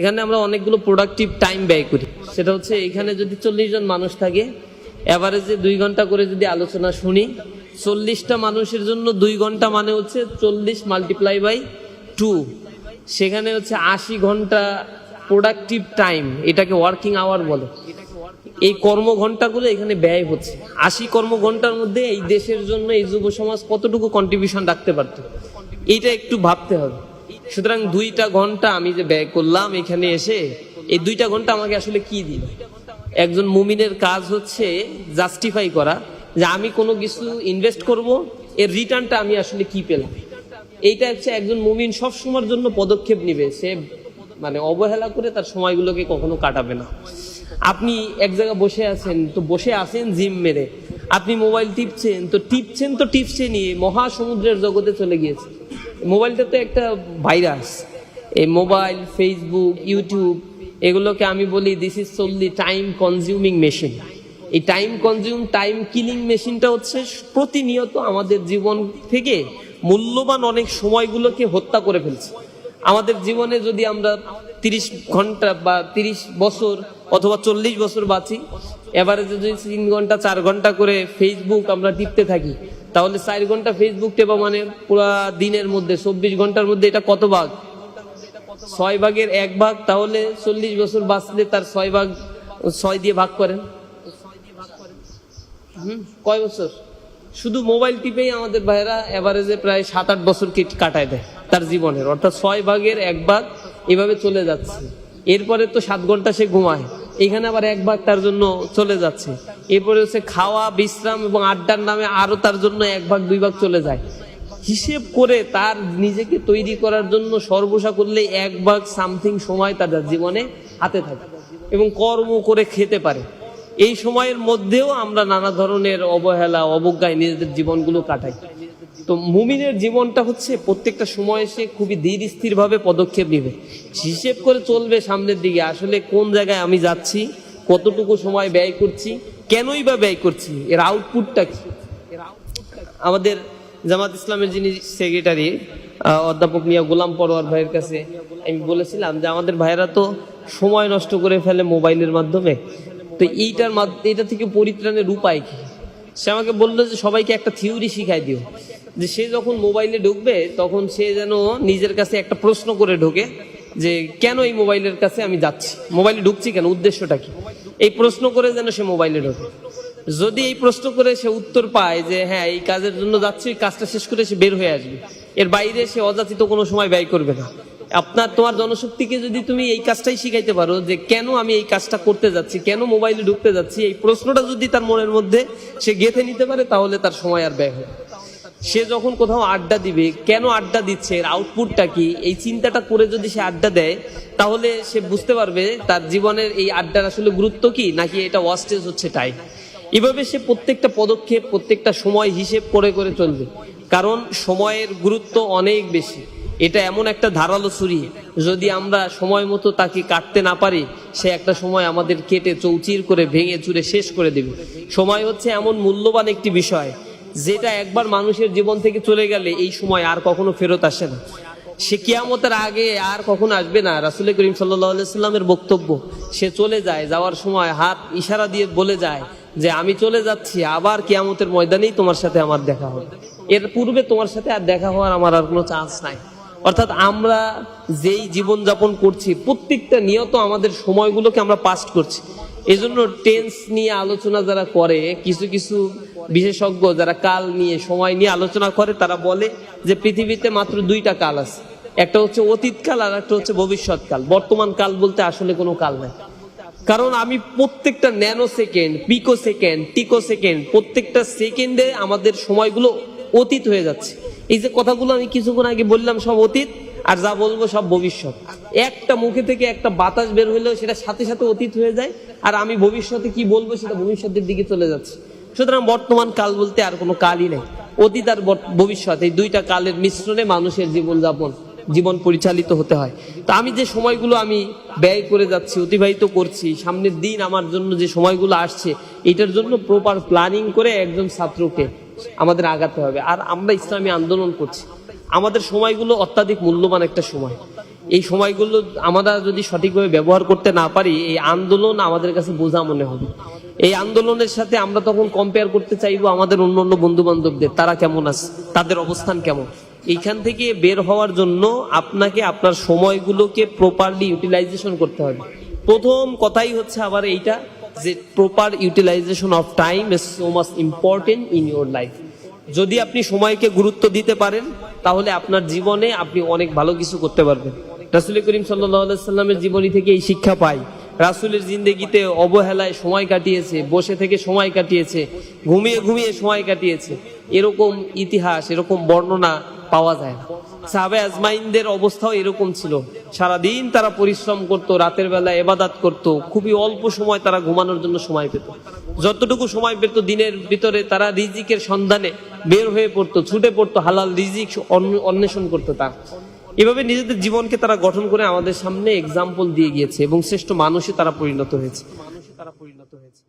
এখানে আমরা অনেকগুলো প্রোডাক্টিভ টাইম ব্যয় করি। সেটা হচ্ছে এখানে যদি চল্লিশ জন মানুষ থাকে অ্যাভারেজে দুই ঘণ্টা করে যদি আলোচনা শুনি, চল্লিশটা মানুষের জন্য দুই ঘণ্টা মানে হচ্ছে চল্লিশ মাল্টিপ্লাই বাই টু সেখানে হচ্ছে আশি ঘণ্টা প্রোডাক্টিভ টাইম এটাকে ওয়ার্কিং আওয়ার বলে। এই কর্ম ঘন্টাগুলো এখানে ব্যয় হচ্ছে। আশি কর্ম ঘণ্টার মধ্যে এই দেশের জন্য, এই যুব সমাজ কতটুকু কন্ট্রিবিউশন রাখতে পারত? এইটা একটু ভাবতে হবে। সুতরাং দুইটা ঘণ্টা আমি যে ব্যয় করলাম এখানে এসে, এই দুইটা ঘণ্টা আমাকে আসলে কি দিল? একজন মুমিনের কাজ হচ্ছে জাস্টিফাই করা, যে আমি কোনো কিছু ইনভেস্ট করব, এর রিটার্নটা আমি আসলে কি পেলাম? এইটা হচ্ছে একজন মুমিন সব সময়ের জন্য পদক্ষেপ নিবে। সে মানে অবহেলা করে তার সময়গুলোকে কখনো কাটাবে না। আপনি এক জায়গায় বসে আছেন, তো বসে আছেন জিম মেরে। আপনি মোবাইল টিপছেন, তো টিপছেন তো টিপছেনই, মহাসমুদ্রের জগতে চলে গিয়েছে মোবাইলটা তো একটা ভাইরাস। এই মোবাইল ফেসবুক ইউটিউব এগুলোকে আমি বলি this is solely time consuming machine এই টাইম কনজিউম টাইম কিলিং মেশিনটা হচ্ছে প্রতিনিয়ত আমাদের জীবন থেকে মূল্যবান অনেক সময়গুলোকে হত্যা করে ফেলছে। আমাদের জীবনে যদি আমরা তিরিশ ঘণ্টা বা তিরিশ বছর অথবা চল্লিশ বছর বাঁচি এবারে যদি তিন ঘণ্টা, চার ঘণ্টা করে ফেসবুক আমরা টিপতে থাকি তাহলে চার ঘণ্টা ফেসবুক টেপা মানে পুরো দিনের মধ্যে, চব্বিশ ঘণ্টার মধ্যে এটা কত ভাগ? ছয় ভাগের এক ভাগ, তাহলে চল্লিশ বছর বাঁচলে তার ছয় ভাগ, ছয় দিয়ে ভাগ করেন। কয় বছর? শুধু মোবাইল টিপেই আমাদের ভাইরা এভারেজে প্রায় সাত আট বছর কেটে কাটায় দেয় তার জীবনের। অর্থাৎ ছয় ভাগের এক ভাগ এভাবে চলে যাচ্ছে। এরপরে তো সাত ঘণ্টা সে ঘুমায়। এখানে আবার এক ভাগ তার জন্য চলে যাচ্ছে। এরপরে হচ্ছে খাওয়া, বিশ্রাম এবং আড্ডার নামে আরও তার জন্য এক ভাগ, দুই ভাগ চলে যায়। হিসেব করে তার নিজেকে তৈরি করার জন্য সর্বসা করলে এক ভাগ সামথিং সময় তার জীবনে হাতে থাকে এবং কর্ম করে খেতে পারে। এই সময়ের মধ্যেও আমরা নানা ধরনের অবহেলা, অবজ্ঞায় নিজেদের জীবনগুলো কাটাই। তো মুমিনের জীবনটা হচ্ছে প্রত্যেকটা সময় সে খুবই ধীর স্থির ভাবে পদক্ষেপ নিবে। হিসেব করে চলবে সামনের দিকে, আসলে কোন জায়গায় আমি যাচ্ছি, কতটুকু সময় ব্যয় করছি, কেনই বা ব্যয় করছি, এর আউটপুটটা কি? আমাদের জামাত ইসলামের যিনি সেক্রেটারি অধ্যাপক মিয়া গোলাম পরোয়ার ভাইয়ের কাছে আমি বলেছিলাম যে আমাদের ভাইয়েরা তো সময় নষ্ট করে ফেলে মোবাইলের মাধ্যমে। তো এইটার মাধ্যমে এটা থেকে পরিত্রাণের উপায় কি? সে আমাকে বলল যে সবাইকে একটা থিওরি শিখাই দিও। যে সে যখন মোবাইলে ঢুকবে, তখন সে যেন নিজের কাছে একটা প্রশ্ন করে ঢোকে যে, কেন এই মোবাইলের কাছে আমি যাচ্ছি? মোবাইলে ঢুকছি কেন? উদ্দেশ্যটা কি? এই প্রশ্ন করে যেন সে মোবাইলে ঢোকে। যদি এই প্রশ্ন করে সে উত্তর পায় যে হ্যাঁ এই কাজের জন্য যাচ্ছে কাজটা শেষ করে সে বের হয়ে আসবে। এর বাইরে সে অযাচিত কোনো সময় ব্যয় করবে না। আপনার, তোমার জনশক্তিকে যদি তুমি এই কাজটাই শিখাইতে পারো যে, কেন আমি এই কাজটা করতে যাচ্ছি? কেন মোবাইলে ঢুকতে যাচ্ছি? এই প্রশ্নটা যদি তার মনের মধ্যে সে গেঁথে নিতে পারে, তাহলে তার সময় আর ব্যয় হবে সে যখন কোথাও আড্ডা দিবে, কেন আড্ডা দিচ্ছে, এর আউটপুটটা কি? এই চিন্তাটা করে যদি সে আড্ডা দেয়, তাহলে সে বুঝতে পারবে তার জীবনের এই আড্ডার আসলে গুরুত্ব কি, নাকি এটা ওয়াস্টেজ হচ্ছে টাইম এভাবে সে প্রত্যেকটা পদক্ষেপ, প্রত্যেকটা সময় হিসেব করে করে চলবে। কারণ সময়ের গুরুত্ব অনেক বেশি। এটা এমন একটা ধারালো ছুরি। যদি আমরা সময় মতো তাকে কাটতে না পারি, সে একটা সময় আমাদের কেটে চৌচির করে ভেঙে চুরে শেষ করে দেবে। সময় হচ্ছে এমন মূল্যবান একটি বিষয়। যেটা একবার মানুষের জীবন থেকে চলে গেলে এই সময় আর কখনো ফেরত আসে না। সে কিয়ামতের আগে আর কখনো আসবে না। রাসুল করিম সাল্লামের বক্তব্য, সে চলে যায়, যাওয়ার সময় হাত ইশারা দিয়ে বলে যায় যে, আমি চলে যাচ্ছি, আবার কিয়ামতের ময়দানেই তোমার সাথে আমার দেখা হবে। এর পূর্বে তোমার সাথে আর দেখা হওয়ার আমার আর কোনো চান্স নাই। অর্থাৎ আমরা যেই জীবন যাপন করছি, প্রত্যেকটা নিয়ত আমাদের সময়গুলোকে আমরা পাস্ট করছি। এজন্য টেন্স নিয়ে আলোচনা যারা করে, কিছু কিছু বিশেষজ্ঞ যারা কাল নিয়ে সময় নিয়ে আলোচনা করে, তারা বলে যে পৃথিবীতে মাত্র দুইটা কাল আছে। একটা হচ্ছে অতীত কাল আর একটা হচ্ছে ভবিষ্যৎ কাল। বর্তমান কাল বলতে আসলে কোনো কাল নাই। কারণ আমি প্রত্যেকটা ন্যানো সেকেন্ড পিকো সেকেন্ড টিকো সেকেন্ড প্রত্যেকটা সেকেন্ডে আমাদের সময়গুলো অতীত হয়ে যাচ্ছে। এই যে কথাগুলো আমি কিছুক্ষণ আগে বললাম, সব অতীত, আর যা বলব সব ভবিষ্যৎ। একটা মুখে থেকে একটা বাতাস বের হইলেও সেটা সাথে সাথে অতীত হয়ে যায়, আর আমি ভবিষ্যতে কি বলব সেটা ভবিষ্যতের দিকে চলে যাচ্ছে। সুতরাং বর্তমান কাল বলতে আর কোনো কালই নেই। অতীত আর ভবিষ্যৎ, এই দুইটা কালের মিশ্রণে মানুষের জীবনযাপন, জীবন পরিচালিত হতে হয়। তো আমি যে সময়গুলো আমি ব্যয় করে যাচ্ছি, অতিবাহিত করছি, সামনের দিন আমার জন্য যে সময়গুলো আসছে, এটার জন্য প্রপার প্ল্যানিং করে একজন ছাত্রকে আমাদের আগাতে হবে। আর আমরা ইসলামী আন্দোলন করছি। আমাদের সময়গুলো অত্যাধিক মূল্যবান একটা সময়। এই সময়গুলো আমরা যদি সঠিকভাবে ব্যবহার করতে না পারি, এই আন্দোলন আমাদের কাছে বোঝা মনে হবে। এই আন্দোলনের সাথে আমরা তখন কম্পেয়ার করতে চাইব আমাদের অন্য অন্য বন্ধু বান্ধবদের তারা কেমন আছে? তাদের অবস্থান কেমন? এইখান থেকে বের হওয়ার জন্য আপনাকে আপনার সময়গুলোকে প্রপারলি ইউটিলাইজেশন করতে হবে। প্রথম কথাই হচ্ছে আবার এইটা যে proper utilization of time is so much important in your life যদি আপনি সময়কে গুরুত্ব দিতে পারেন, তাহলে আপনার জীবনে আপনি অনেক ভালো কিছু করতে পারবেন। রাসুল করিম সাল্লাহ সাল্লামের জীবনী থেকে এই শিক্ষা পাই। রাসুলের জিন্দগিতে অবহেলায় সময় কাটিয়েছে, বসে থেকে সময় কাটিয়েছে, ঘুমিয়ে ঘুমিয়ে সময় কাটিয়েছে। এরকম ইতিহাস, এরকম বর্ণনা পাওয়া যায় না। সাহাবে আজমাইনদের অবস্থাও এরকম ছিল। সারাদিন তারা পরিশ্রম করত, রাতের বেলা এবাদাত করত, খুবই অল্প সময় তারা ঘুমানোর জন্য সময় পেত। যতটুকু সময় পেত দিনের ভিতরে তারা রিজিকের সন্ধানে বের হয়ে পড়তো, ছুটে পড়তো, হালাল রিজিক অন্বেষণ করতো তারা। এভাবে নিজেদের জীবনকে তারা গঠন করে আমাদের সামনে এক্সাম্পল দিয়ে গিয়েছে এবং শ্রেষ্ঠ মানুষে তারা পরিণত হয়েছে। মানুষে তারা পরিণত হয়েছে।